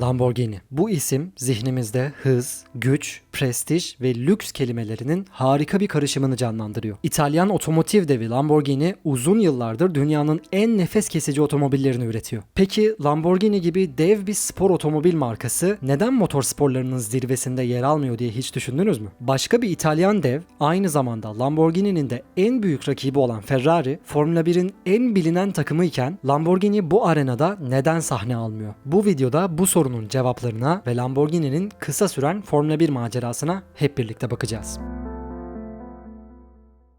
Lamborghini. Bu isim zihnimizde hız, güç, prestij ve lüks kelimelerinin harika bir karışımını canlandırıyor. İtalyan otomotiv devi Lamborghini uzun yıllardır dünyanın en nefes kesici otomobillerini üretiyor. Peki Lamborghini gibi dev bir spor otomobil markası neden motor sporlarının zirvesinde yer almıyor diye hiç düşündünüz mü? Başka bir İtalyan dev aynı zamanda Lamborghini'nin de en büyük rakibi olan Ferrari, Formula 1'in en bilinen takımı iken Lamborghini bu arenada neden sahne almıyor? Bu videoda bu sorunun cevaplarına ve Lamborghini'nin kısa süren Formula 1 macerasına hep birlikte bakacağız.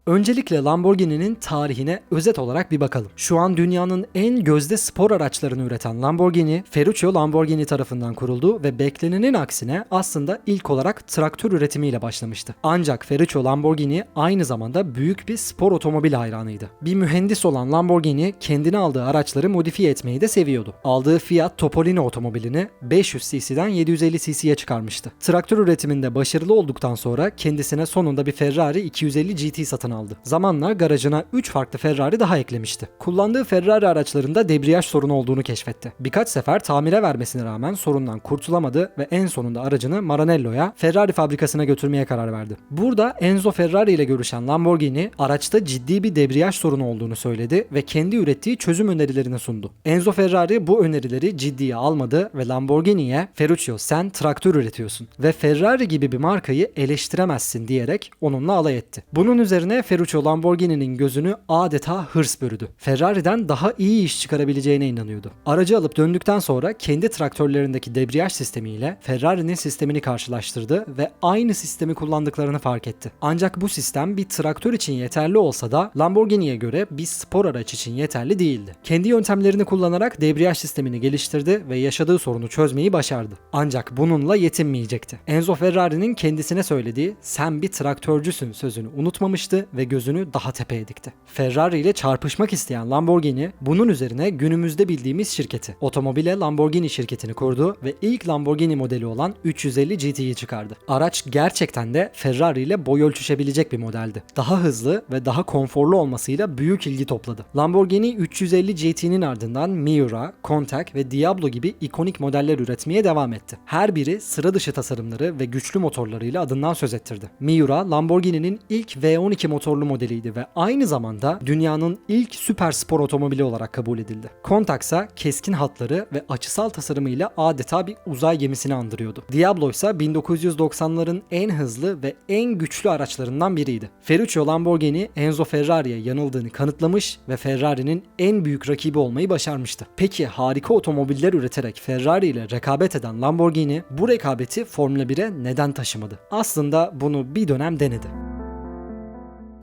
Öncelikle Lamborghini'nin tarihine özet olarak bir bakalım. Şu an dünyanın en gözde spor araçlarını üreten Lamborghini, Ferruccio Lamborghini tarafından kuruldu ve beklenenin aksine aslında ilk olarak traktör üretimiyle başlamıştı. Ancak Ferruccio Lamborghini aynı zamanda büyük bir spor otomobil hayranıydı. Bir mühendis olan Lamborghini kendine aldığı araçları modifiye etmeyi de seviyordu. Aldığı Fiat Topolino otomobilini 500 cc'den 750 cc'ye çıkarmıştı. Traktör üretiminde başarılı olduktan sonra kendisine sonunda bir Ferrari 250 GT satın aldı. Zamanla garajına 3 farklı Ferrari daha eklemişti. Kullandığı Ferrari araçlarında debriyaj sorunu olduğunu keşfetti. Birkaç sefer tamire vermesine rağmen sorundan kurtulamadı ve en sonunda aracını Maranello'ya Ferrari fabrikasına götürmeye karar verdi. Burada Enzo Ferrari ile görüşen Lamborghini araçta ciddi bir debriyaj sorunu olduğunu söyledi ve kendi ürettiği çözüm önerilerini sundu. Enzo Ferrari bu önerileri ciddiye almadı ve Lamborghini'ye Ferruccio sen traktör üretiyorsun ve Ferrari gibi bir markayı eleştiremezsin diyerek onunla alay etti. Bunun üzerine Ferruccio Lamborghini'nin gözünü adeta hırs bürüdü. Ferrari'den daha iyi iş çıkarabileceğine inanıyordu. Aracı alıp döndükten sonra kendi traktörlerindeki debriyaj sistemiyle Ferrari'nin sistemini karşılaştırdı ve aynı sistemi kullandıklarını fark etti. Ancak bu sistem bir traktör için yeterli olsa da Lamborghini'ye göre bir spor araç için yeterli değildi. Kendi yöntemlerini kullanarak debriyaj sistemini geliştirdi ve yaşadığı sorunu çözmeyi başardı. Ancak bununla yetinmeyecekti. Enzo Ferrari'nin kendisine söylediği sen bir traktörcüsün sözünü unutmamıştı ve gözünü daha tepeye dikti. Ferrari ile çarpışmak isteyen Lamborghini bunun üzerine günümüzde bildiğimiz şirketi Otomobile Lamborghini şirketini kurdu ve ilk Lamborghini modeli olan 350 GT'yi çıkardı. Araç gerçekten de Ferrari ile boy ölçüşebilecek bir modeldi. Daha hızlı ve daha konforlu olmasıyla büyük ilgi topladı. Lamborghini 350 GT'nin ardından Miura, Countach ve Diablo gibi ikonik modeller üretmeye devam etti. Her biri sıra dışı tasarımları ve güçlü motorlarıyla adından söz ettirdi. Miura, Lamborghini'nin ilk V12 motorlu modeliydi ve aynı zamanda dünyanın ilk süper spor otomobili olarak kabul edildi. İse keskin hatları ve açısal tasarımıyla adeta bir uzay gemisini andırıyordu. Diablo ise 1990'ların en hızlı ve en güçlü araçlarından biriydi. Ferruccio Lamborghini Enzo Ferrari'ye yanıldığını kanıtlamış ve Ferrari'nin en büyük rakibi olmayı başarmıştı. Peki harika otomobiller üreterek Ferrari ile rekabet eden Lamborghini bu rekabeti Formula 1'e neden taşımadı? Aslında bunu bir dönem denedi.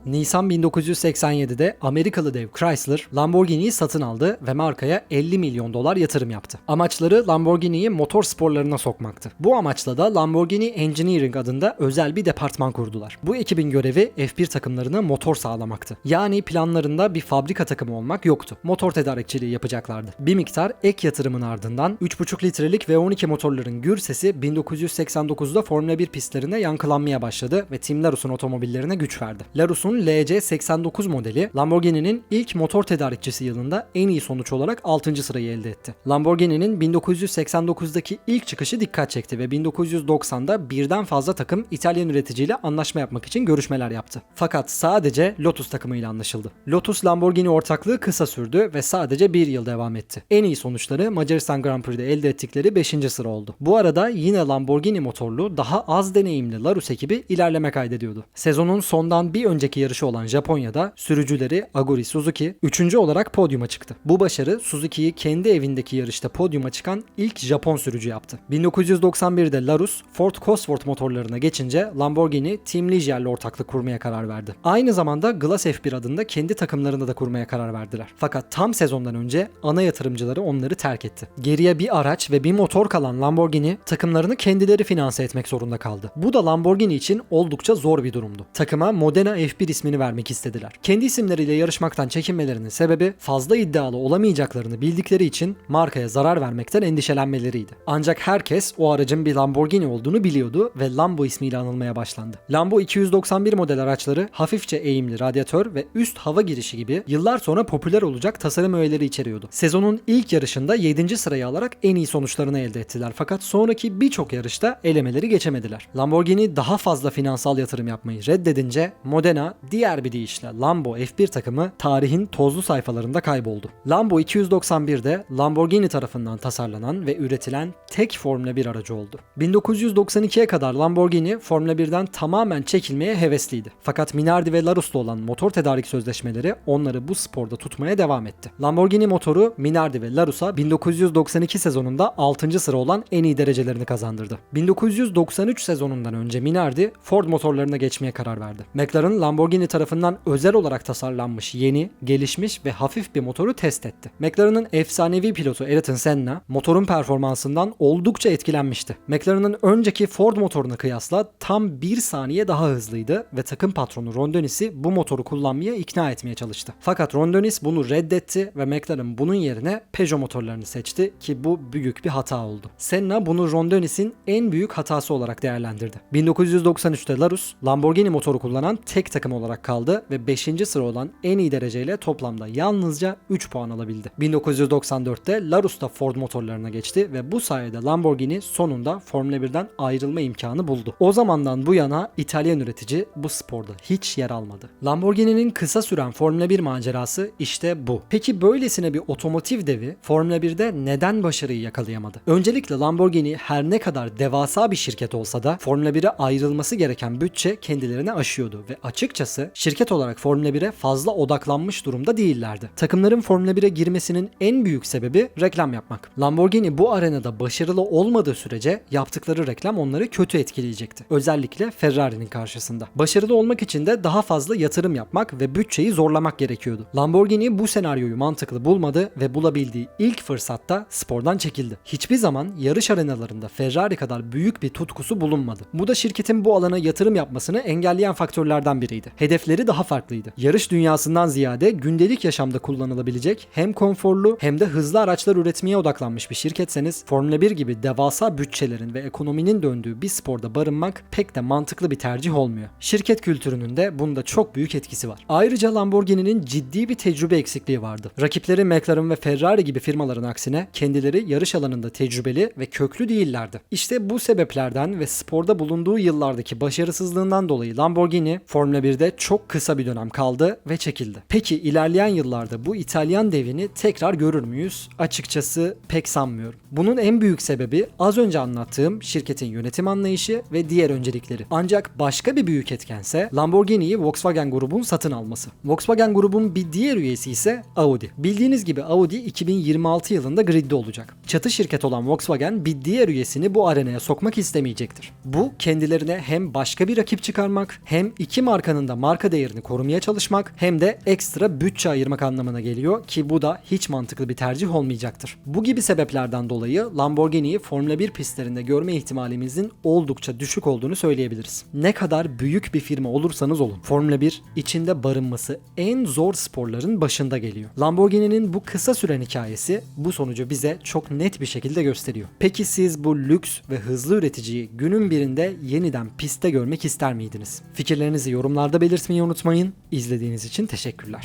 Nisan 1987'de Amerikalı dev Chrysler Lamborghini'yi satın aldı ve markaya 50 milyon dolar yatırım yaptı. Amaçları Lamborghini'yi motor sporlarına sokmaktı. Bu amaçla da Lamborghini Engineering adında özel bir departman kurdular. Bu ekibin görevi F1 takımlarına motor sağlamaktı. Yani planlarında bir fabrika takımı olmak yoktu. Motor tedarikçiliği yapacaklardı. Bir miktar ek yatırımın ardından 3,5 litrelik V12 motorların gür sesi 1989'da Formula 1 pistlerinde yankılanmaya başladı ve Tim Larus'un otomobillerine güç verdi. Larus'un LC89 modeli Lamborghini'nin ilk motor tedarikçisi yılında en iyi sonuç olarak 6. sırayı elde etti. Lamborghini'nin 1989'daki ilk çıkışı dikkat çekti ve 1990'da birden fazla takım İtalyan üreticiyle anlaşma yapmak için görüşmeler yaptı. Fakat sadece Lotus takımıyla anlaşıldı. Lotus Lamborghini ortaklığı kısa sürdü ve sadece bir yıl devam etti. En iyi sonuçları Macaristan Grand Prix'de elde ettikleri 5. sıra oldu. Bu arada yine Lamborghini motorlu daha az deneyimli Larus ekibi ilerleme kaydediyordu. Sezonun sondan bir önceki yarışı olan Japonya'da sürücüleri Aguri Suzuki 3. olarak podyuma çıktı. Bu başarı Suzuki'yi kendi evindeki yarışta podyuma çıkan ilk Japon sürücü yaptı. 1991'de Larus Ford Cosworth motorlarına geçince Lamborghini Team Ligier ile ortaklık kurmaya karar verdi. Aynı zamanda Glass F1 adında kendi takımlarını da kurmaya karar verdiler. Fakat tam sezondan önce ana yatırımcıları onları terk etti. Geriye bir araç ve bir motor kalan Lamborghini takımlarını kendileri finanse etmek zorunda kaldı. Bu da Lamborghini için oldukça zor bir durumdu. Takıma Modena F1 bir ismini vermek istediler. Kendi isimleriyle yarışmaktan çekinmelerinin sebebi fazla iddialı olamayacaklarını bildikleri için markaya zarar vermekten endişelenmeleriydi. Ancak herkes o aracın bir Lamborghini olduğunu biliyordu ve Lambo ismiyle anılmaya başlandı. Lambo 291 model araçları hafifçe eğimli radyatör ve üst hava girişi gibi yıllar sonra popüler olacak tasarım öğeleri içeriyordu. Sezonun ilk yarışında 7. sırayı alarak en iyi sonuçlarını elde ettiler fakat sonraki birçok yarışta elemeleri geçemediler. Lamborghini daha fazla finansal yatırım yapmayı reddedince Modena diğer bir deyişle Lambo F1 takımı tarihin tozlu sayfalarında kayboldu. Lambo 291'de Lamborghini tarafından tasarlanan ve üretilen tek Formula 1 aracı oldu. 1992'ye kadar Lamborghini Formula 1'den tamamen çekilmeye hevesliydi. Fakat Minardi ve Larus'la olan motor tedarik sözleşmeleri onları bu sporda tutmaya devam etti. Lamborghini motoru Minardi ve Larus'a 1992 sezonunda 6. sıra olan en iyi derecelerini kazandırdı. 1993 sezonundan önce Minardi Ford motorlarına geçmeye karar verdi. McLaren Lamborghini tarafından özel olarak tasarlanmış yeni, gelişmiş ve hafif bir motoru test etti. McLaren'ın efsanevi pilotu Ayrton Senna motorun performansından oldukça etkilenmişti. McLaren'ın önceki Ford motoruna kıyasla tam 1 saniye daha hızlıydı ve takım patronu Ron Dennis'i bu motoru kullanmaya ikna etmeye çalıştı. Fakat Ron Dennis bunu reddetti ve McLaren bunun yerine Peugeot motorlarını seçti ki bu büyük bir hata oldu. Senna bunu Ron Dennis'in en büyük hatası olarak değerlendirdi. 1993'te Larus Lamborghini motoru kullanan tek takım olarak kaldı ve 5. sıra olan en iyi dereceyle toplamda yalnızca 3 puan alabildi. 1994'te Larus da Ford motorlarına geçti ve bu sayede Lamborghini sonunda Formula 1'den ayrılma imkanı buldu. O zamandan bu yana İtalyan üretici bu sporda hiç yer almadı. Lamborghini'nin kısa süren Formula 1 macerası işte bu. Peki böylesine bir otomotiv devi Formula 1'de neden başarıyı yakalayamadı? Öncelikle Lamborghini her ne kadar devasa bir şirket olsa da Formula 1'e ayrılması gereken bütçe kendilerine aşıyordu ve açıkçası şirket olarak Formula 1'e fazla odaklanmış durumda değillerdi. Takımların Formula 1'e girmesinin en büyük sebebi reklam yapmak. Lamborghini bu arenada başarılı olmadığı sürece yaptıkları reklam onları kötü etkileyecekti. Özellikle Ferrari'nin karşısında. Başarılı olmak için de daha fazla yatırım yapmak ve bütçeyi zorlamak gerekiyordu. Lamborghini bu senaryoyu mantıklı bulmadı ve bulabildiği ilk fırsatta spordan çekildi. Hiçbir zaman yarış arenalarında Ferrari kadar büyük bir tutkusu bulunmadı. Bu da şirketin bu alana yatırım yapmasını engelleyen faktörlerden biriydi. Hedefleri daha farklıydı. Yarış dünyasından ziyade gündelik yaşamda kullanılabilecek hem konforlu hem de hızlı araçlar üretmeye odaklanmış bir şirketseniz Formula 1 gibi devasa bütçelerin ve ekonominin döndüğü bir sporda barınmak pek de mantıklı bir tercih olmuyor. Şirket kültürünün de bunda çok büyük etkisi var. Ayrıca Lamborghini'nin ciddi bir tecrübe eksikliği vardı. Rakipleri McLaren ve Ferrari gibi firmaların aksine kendileri yarış alanında tecrübeli ve köklü değillerdi. İşte bu sebeplerden ve sporda bulunduğu yıllardaki başarısızlığından dolayı Lamborghini Formula 1'de çok kısa bir dönem kaldı ve çekildi. Peki ilerleyen yıllarda bu İtalyan devini tekrar görür müyüz? Açıkçası pek sanmıyorum. Bunun en büyük sebebi az önce anlattığım şirketin yönetim anlayışı ve diğer öncelikleri. Ancak başka bir büyük etkense Lamborghini'yi Volkswagen grubun satın alması. Volkswagen grubun bir diğer üyesi ise Audi. Bildiğiniz gibi Audi 2026 yılında gridde olacak. Çatı şirket olan Volkswagen bir diğer üyesini bu arenaya sokmak istemeyecektir. Bu kendilerine hem başka bir rakip çıkarmak hem iki markanın da marka değerini korumaya çalışmak hem de ekstra bütçe ayırmak anlamına geliyor ki bu da hiç mantıklı bir tercih olmayacaktır. Bu gibi sebeplerden dolayı Lamborghini'yi Formula 1 pistlerinde görme ihtimalimizin oldukça düşük olduğunu söyleyebiliriz. Ne kadar büyük bir firma olursanız olun Formula 1 içinde barınması en zor sporların başında geliyor. Lamborghini'nin bu kısa süren hikayesi bu sonucu bize çok net bir şekilde gösteriyor. Peki siz bu lüks ve hızlı üreticiyi günün birinde yeniden pistte görmek ister miydiniz? Fikirlerinizi yorumlarda belirtmeyi unutmayın. İzlediğiniz için teşekkürler.